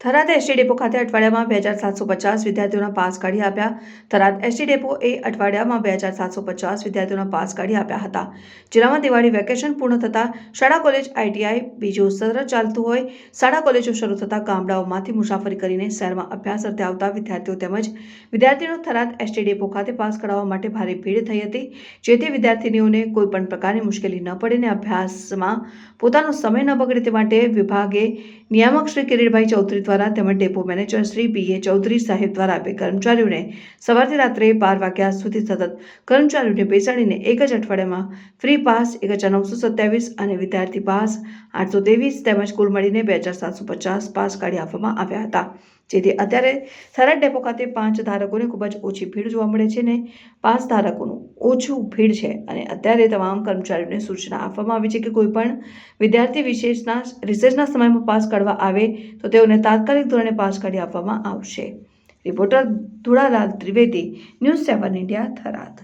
Tharad ST depot ખાતે અઠવાડિયામાં બે હજાર સાતસો પચાસ વિદ્યાર્થીઓના પાસ કાઢી આપ્યા. થરાદ એસટી ડેપો એ અઠવાડિયામાં બે હજાર સાતસો પચાસ વિદ્યાર્થીઓના પાસ કાઢી આપ્યા હતા. જિલ્લામાં દિવાળી વેકેશન પૂર્ણ થતાં શાળા કોલેજ આઈટીઆઈ બીજું સત્ર ચાલતું હોય. શાળા કોલેજો શરૂ થતાં ગામડાઓમાંથી મુસાફરી કરીને શહેરમાં અભ્યાસ અર્થે આવતા વિદ્યાર્થીઓ તેમજ વિદ્યાર્થીઓ થરાદ એસટી ડેપો ખાતે પાસ કરાવવા માટે ભારે ભીડ થઈ હતી. જેથી વિદ્યાર્થીનીઓને કોઈપણ પ્રકારની મુશ્કેલી ન પડે ને અભ્યાસમાં પોતાનો સમય ન બગડે તે માટે વિભાગે નિયામક શ્રી કિરીટભાઈ ચૌધરી દ્વારા તેમજ depot manager Shri B A Chaudhary સાહેબ દ્વારા બે કર્મચારીઓને સવારથી રાત્રે બાર વાગ્યા સુધી સતત કર્મચારીઓને બેસાડીને એક જ અઠવાડિયામાં ફ્રી પાસ એક હજાર નવસો સત્યાવીસ અને વિદ્યાર્થી પાસ આઠસો ત્રેવીસ તેમજ કુલ મળીને બે હજાર સાતસો પચાસ પાસ કાઢી આપવામાં આવ્યા હતા. જેથી અત્યારે થરાદ ડેપો ખાતે પાંચ ધારકોને ખૂબ જ ઓછી ભીડ જોવા મળે છે ને પાંચ ધારકોનું ઓછું ભીડ છે. અને અત્યારે તમામ કર્મચારીઓને સૂચના આપવામાં આવી છે કે કોઈપણ વિદ્યાર્થી વિશેષના રિસર્ચના સમયમાં પાસ કાઢવા આવે તો તેઓને તાત્કાલિક ધોરણે પાસ કાઢી આપવામાં આવશે. Reporter Dhulalal Trivedi, news seven India, Tharad.